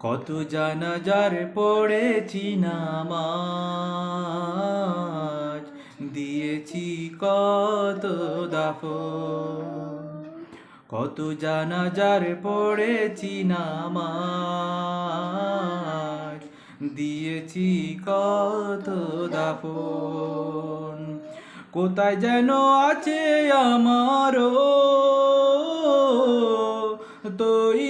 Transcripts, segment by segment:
কত জানাজার পড়েছি নামাজ, দিয়েছি কত দাফন। কত জানাজার পড়েছি নামাজ, দিয়েছি কত দাফন। কোথায় যেন আছে আমারও, তৈরি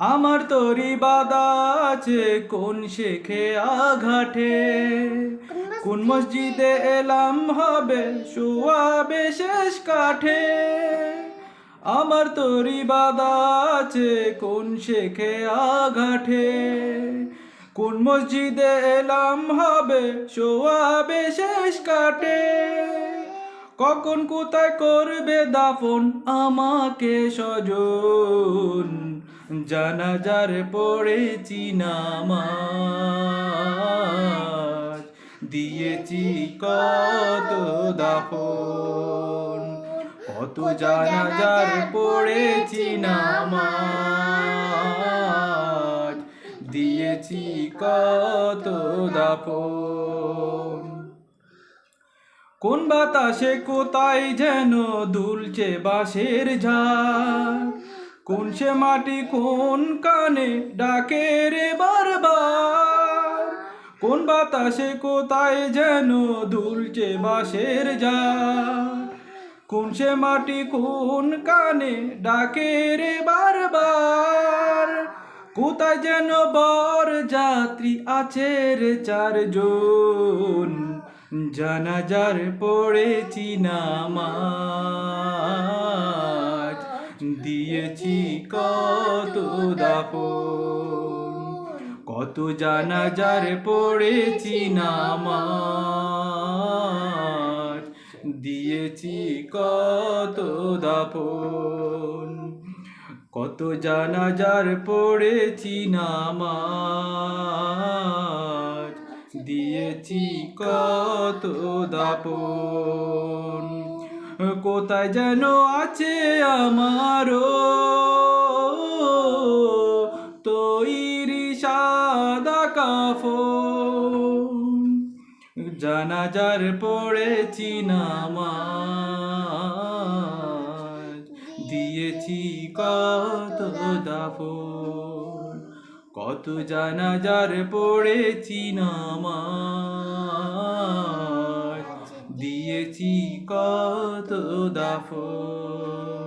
আমার তরি বাদা আছে কোন শেখে আঘাটে? কোন মসজিদে? এলাম হবে শুয়াবে শেষ কাঠে? আমার তরি বাদা আছে কোন শেখে আঘাটে? কোন মসজিদে এলাম হবে শোয়াবে শেষ কাটে কখন কোথায় করবে দাফন আমাকে সজন? জানাজার পড়েছি নামাজ। দিয়েছি কত দাফন। কত জানাজার পড়েছি নামাজ। দিয়েছি কত দাফন। কোন বাতাসে কোথায় যেন দুলছে বাঁশের ঝাড় কোন সে মাটি কোন কানে ডাকে রে বারবার? কোন বাতাসে কোথায় যেন দুলছে বাঁশের যা কোন সে মাটি কোন কানে ডাকে রে বারবার? কোথায় যেন বর যাত্রী আছে রে চারজন? জানাজার পড়েছি নামাজ দিয়েছি কত দাপন কত জানাজার পড়েছি নামাজ, দিয়েছি কত দাপন কত জানাজার পড়েছি নামাজ, দিয়েছি কত দাপন কোথায় যেন আছে আমারও তৈরি সাদা কাফন। জানাজার পড়েছি নামাজ, দিয়েছি কত দাফন। কত জানাজার পড়েছি নামাজ। দিয়েছি কত দাফন।